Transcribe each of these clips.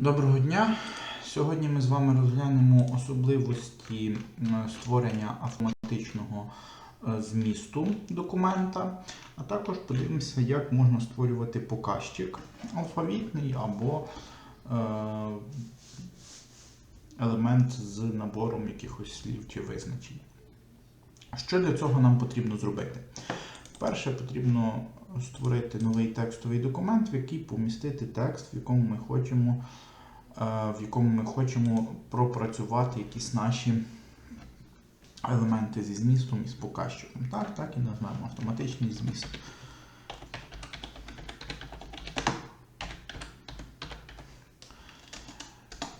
Доброго дня! Сьогодні ми з вами розглянемо особливості створення автоматичного е, змісту документа, а також подивимося, як можна створювати показчик алфавітний або е, елемент з набором якихось слів чи визначень. Що для цього нам потрібно зробити? Перше, потрібно створити новий текстовий документ, в який помістити текст, в якому ми хочемо, е, в якому ми хочемо пропрацювати якісь наші елементи зі змістом і з показчиком. Так, так і назвемо автоматичний зміст.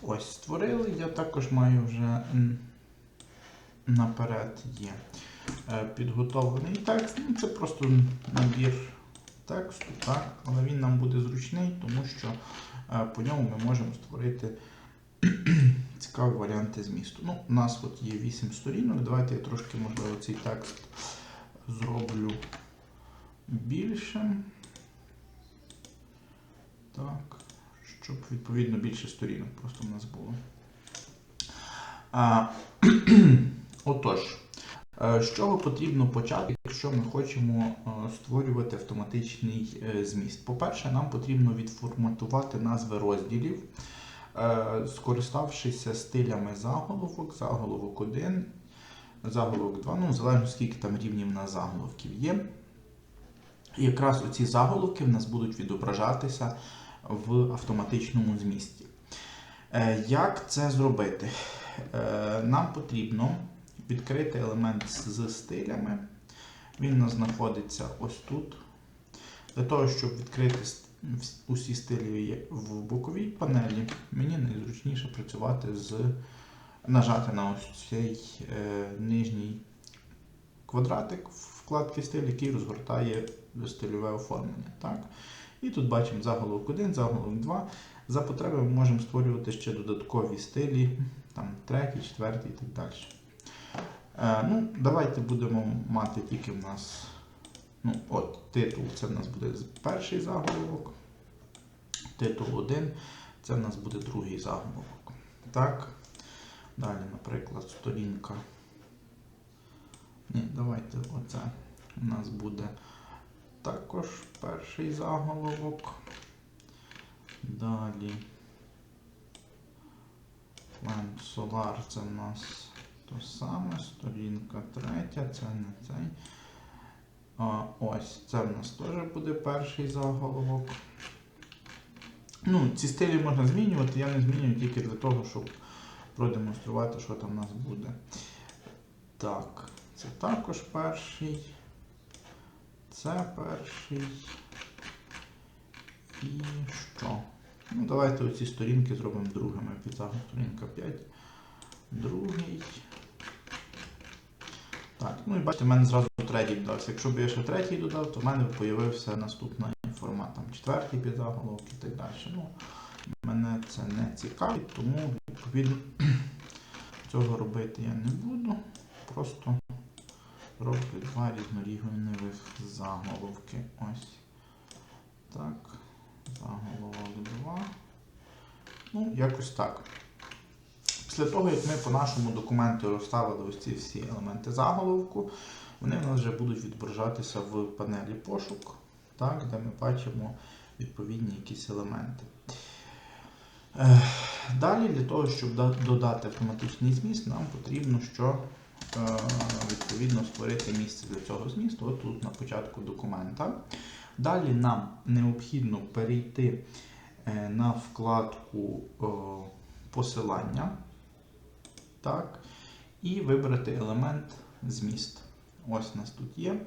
Ось створили. Я також маю вже наперед є е, підготовлений текст. Ну, Це просто набір тексту, так? але він нам буде зручний, тому що е, по ньому ми можемо створити цікаві варіанти змісту. Ну, у нас от є 8 сторінок. Давайте я трошки, можливо, цей текст зроблю більшим. Так, щоб відповідно більше сторінок просто в нас було. А, отож, з чого потрібно почати, якщо ми хочемо е, створювати автоматичний е, зміст? По-перше, нам потрібно відформатувати назви розділів, е, скориставшися стилями заголовок, заголовок 1, заголовок 2, ну, залежно скільки там рівнів на заголовків є. І якраз оці заголовки в нас будуть відображатися в автоматичному змісті. Е, Як це зробити? Е, Нам потрібно відкрити елемент з стилями. Він у нас знаходиться ось тут. Для того, щоб відкрити усі стилі в боковій панелі, мені найзручніше працювати з нажати на ось цей е, нижній квадратик вкладки стиль, який розгортає стильове оформлення. Так? І тут бачимо заголовок 1, заголовок 2. За потреби ми можемо створювати ще додаткові стилі, там третій, четвертий і так далі. Е, ну, давайте будемо мати тільки в нас. Ну, от, титул це в нас буде перший заголовок. Титул 1 це в нас буде другий заголовок. Так. Далі, наприклад, сторінка. Ні, давайте оце у нас буде також перший заголовок. Далі. Solar це в нас то саме, сторінка третя, це не цей. А, ось, це в нас теж буде перший заголовок. Ну, ці стилі можна змінювати, я не змінюю тільки для того, щоб продемонструвати, що там у нас буде. Так, це також перший. Це перший. І що? Ну, давайте оці сторінки зробимо другими. Підзагу сторінка 5. Другий. Так, ну і бачите, в мене зразу третій додався. Якщо б я ще третій додав, то в мене з'явився наступний формат. Там четвертий підзаголовок і так далі. Ну, мене це не цікавить, тому відповідно цього робити я не буду. Просто роблю два різнорівневих заголовки. Ось. Так. Заголовок 2. Ну, якось так. Після того, як ми по нашому документу розставили ось ці всі елементи заголовку, вони в нас вже будуть відображатися в панелі пошук, так, де ми бачимо відповідні якісь елементи. Далі, для того, щоб додати автоматичний зміст, нам потрібно що е, відповідно створити місце для цього змісту, от тут на початку документа. Далі нам необхідно перейти е, на вкладку посилання так, і вибрати елемент зміст. Ось у нас тут є.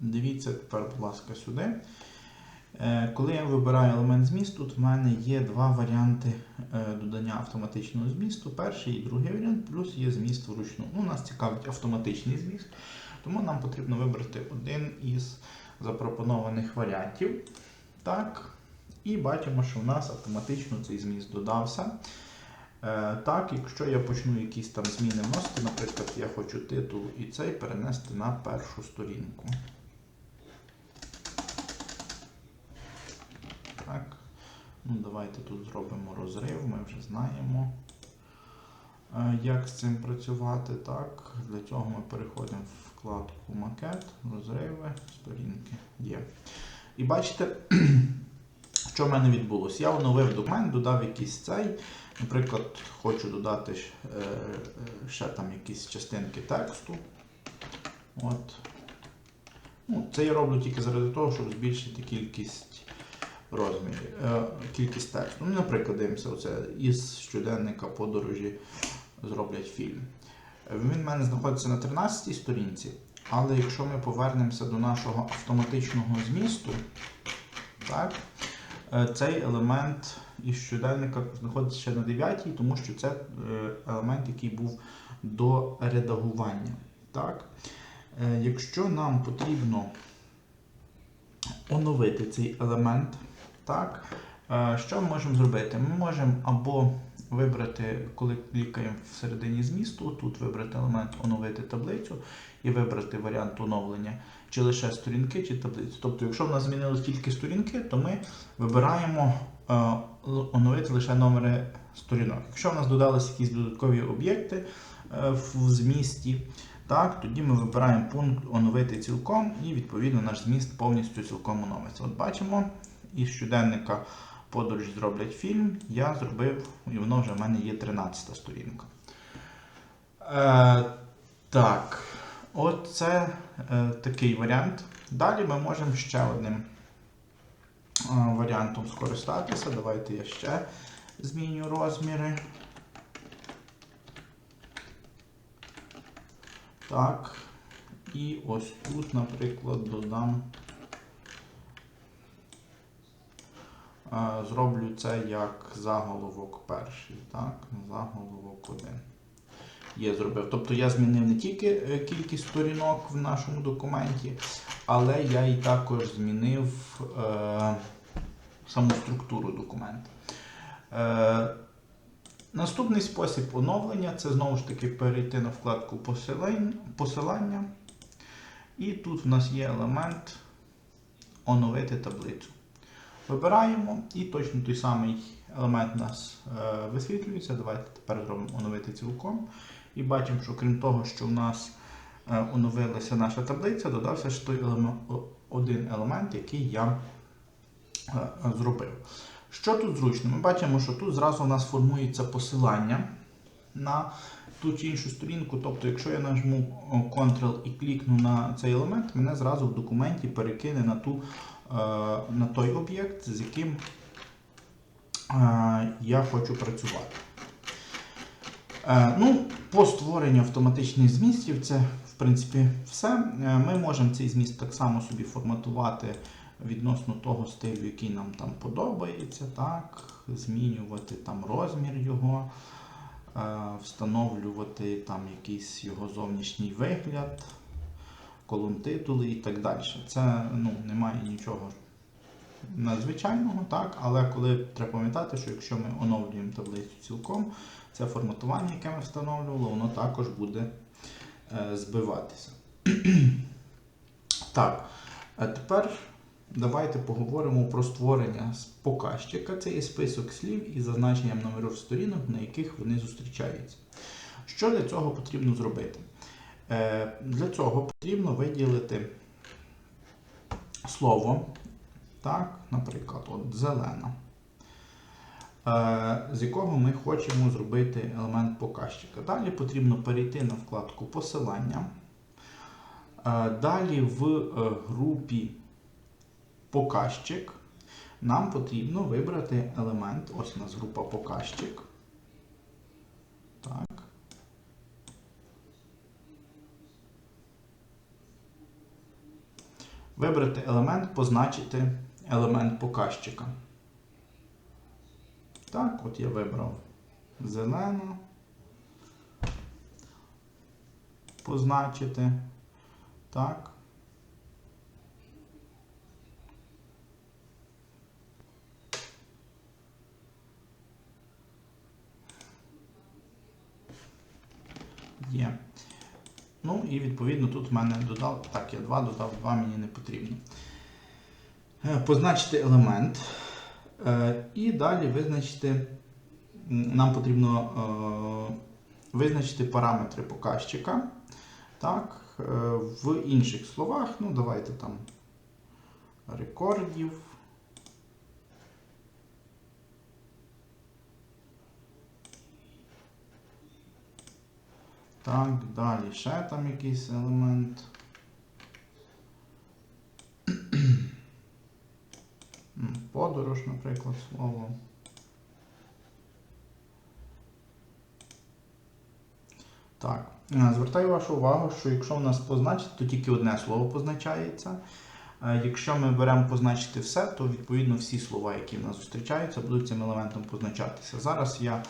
Дивіться тепер, будь ласка, сюди. Е, Коли я вибираю елемент змісту, тут в мене є два варіанти е, додання автоматичного змісту. Перший і другий варіант, плюс є зміст вручну. Ну, нас цікавить автоматичний зміст, тому нам потрібно вибрати один із запропонованих варіантів. Так. І бачимо, що в нас автоматично цей зміст додався. Е, Так, якщо я почну якісь там зміни вносити, наприклад, я хочу титул і цей перенести на першу сторінку. Так. Ну, давайте тут зробимо розрив, ми вже знаємо, е, як з цим працювати. Так, Для цього ми переходимо в вкладку Макет, розриви, сторінки. Є. І бачите, що в мене відбулося? Я оновив документ, додав якийсь цей. Наприклад, хочу додати е, е, ще там якісь частинки тексту. От. Ну, це я роблю тільки заради того, щоб збільшити кількість розмірів, е, кількість тексту. Ну, наприклад, дивимося, оце із щоденника подорожі зроблять фільм. Він в мене знаходиться на 13 сторінці, але якщо ми повернемося до нашого автоматичного змісту, так, цей елемент із щоденника знаходиться ще на 9, тому що це е, елемент, який був до редагування. Так? Е, Якщо нам потрібно оновити цей елемент, так, е, що ми можемо зробити? Ми можемо або вибрати, коли клікаємо всередині змісту, тут вибрати елемент оновити таблицю і вибрати варіант оновлення, чи лише сторінки, чи таблицю. Тобто, якщо в нас змінились тільки сторінки, то ми вибираємо е, оновити лише номери сторінок. Якщо в нас додались якісь додаткові об'єкти е, в змісті, так, тоді ми вибираємо пункт оновити цілком і відповідно наш зміст повністю цілком оновиться. От бачимо, із щоденника подорож зроблять фільм. Я зробив, і воно вже в мене є 13 сторінка. Е, так, от це е, такий варіант. Далі ми можемо ще одним е, варіантом скористатися. Давайте я ще зміню розміри. Так. І ось тут, наприклад, додам. Е, Зроблю це як заголовок перший. Так, заголовок один. Є зробив. Тобто я змінив не тільки е, кількість сторінок в нашому документі, але я і також змінив е, саму структуру документу. Е, Наступний спосіб оновлення це знову ж таки перейти на вкладку посилання. І тут в нас є елемент оновити таблицю. Вибираємо і точно той самий елемент у нас е, висвітлюється. Давайте тепер зробимо оновити цілком. І бачимо, що крім того, що в нас е, оновилася наша таблиця, додався ще той елемент, один елемент, який я е, зробив. Що тут зручно? Ми бачимо, що тут зразу у нас формується посилання на ту чи іншу сторінку. Тобто, якщо я нажму Ctrl і клікну на цей елемент, мене зразу в документі перекине на, ту, е, на той об'єкт, з яким я хочу працювати. Е, Ну, по створенню автоматичних змістів це, в принципі, все. Е, Ми можемо цей зміст так само собі форматувати відносно того стилю, який нам там подобається, так, змінювати там розмір його, е, встановлювати там якийсь його зовнішній вигляд, колон титули і так далі. Це ну, немає нічого надзвичайного, так, але коли треба пам'ятати, що якщо ми оновлюємо таблицю цілком, це форматування, яке ми встановлювали, воно також буде е, збиватися. так, а тепер давайте поговоримо про створення показчика. Це є список слів із зазначенням номерів сторінок, на яких вони зустрічаються. Що для цього потрібно зробити? Е, Для цього потрібно виділити слово, так, наприклад, от зелена, е, з якого ми хочемо зробити елемент показчика. Далі потрібно перейти на вкладку посилання. Е, Далі в е, групі показчик нам потрібно вибрати елемент. Ось у нас група показчик. Так. Вибрати елемент, позначити елемент показчика. Так, от я вибрав зелено. Позначити. Так. Є. Ну і відповідно тут в мене додав, так, я 2 додав, 2 мені не потрібно. Е, Позначити елемент. Е, І далі визначити, нам потрібно е, визначити параметри показчика. Так, в інших словах, ну давайте там рекордів. Так, далі ще там якийсь елемент. Подорож, наприклад, слово. Так, е, звертаю вашу увагу, що якщо в нас позначити, то тільки одне слово позначається. Е, Якщо ми беремо позначити все, то відповідно всі слова, які в нас зустрічаються, будуть цим елементом позначатися. Зараз я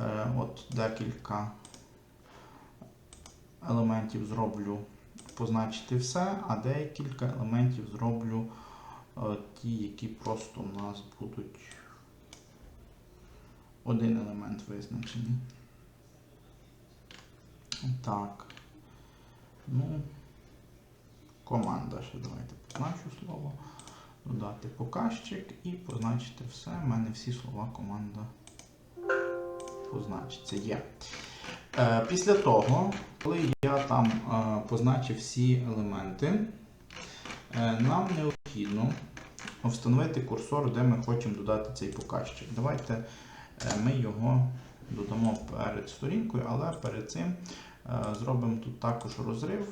е, от декілька елементів зроблю позначити все, а декілька елементів зроблю ті, які просто у нас будуть один елемент визначений. Так. Ну, команда ще давайте позначу слово. Додати показчик і позначити все. У мене всі слова команда позначиться. Є. Е, Після того, коли я там е, позначив всі елементи, нам необхідно встановити курсор, де ми хочемо додати цей показчик. Давайте е, ми його додамо перед сторінкою, але перед цим е, зробимо тут також розрив,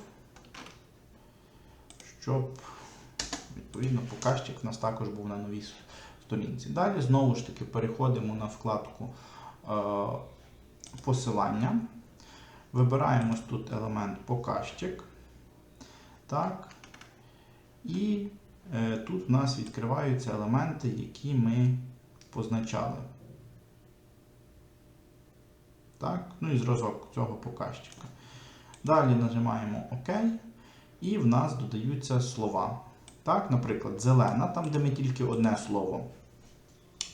щоб відповідно показчик у нас також був на новій сторінці. Далі знову ж таки переходимо на вкладку е, посилання. Вибираємо тут елемент показчик. Так. І е, тут в нас відкриваються елементи, які ми позначали. Так, ну і зразок цього показчика. Далі нажимаємо ОК, і в нас додаються слова. Так, наприклад, зелена, там, де ми тільки одне слово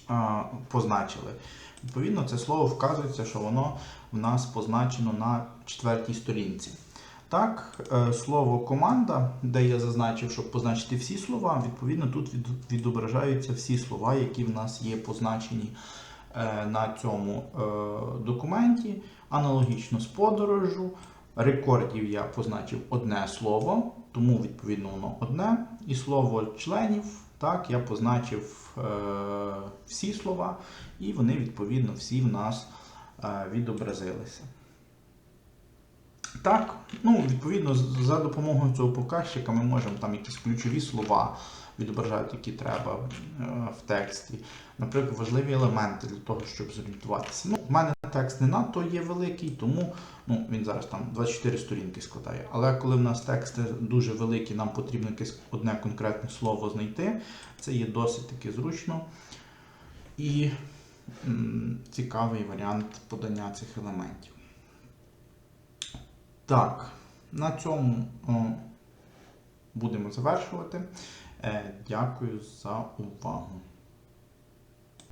а, позначили. Відповідно, це слово вказується, що воно в нас позначено на четвертій сторінці. Так, е, слово команда, де я зазначив, щоб позначити всі слова, відповідно, тут відображаються всі слова, які в нас є позначені е, на цьому е, документі. Аналогічно з подорожу. Рекордів я позначив одне слово, тому відповідно воно одне. І слово членів, так, я позначив всі слова, і вони відповідно всі в нас відобразилися. Так, ну, відповідно, за допомогою цього показчика ми можемо там якісь ключові слова відображати, які треба е, в тексті. Наприклад, важливі елементи для того, щоб зорієнтуватися. Ну, в мене текст не надто є великий, тому ну, він зараз там 24 сторінки складає. Але коли в нас тексти дуже великі, нам потрібно якесь одне конкретне слово знайти. Це є досить таки зручно і м, цікавий варіант подання цих елементів. Так, на цьому о, будемо завершувати. Е, Дякую за увагу.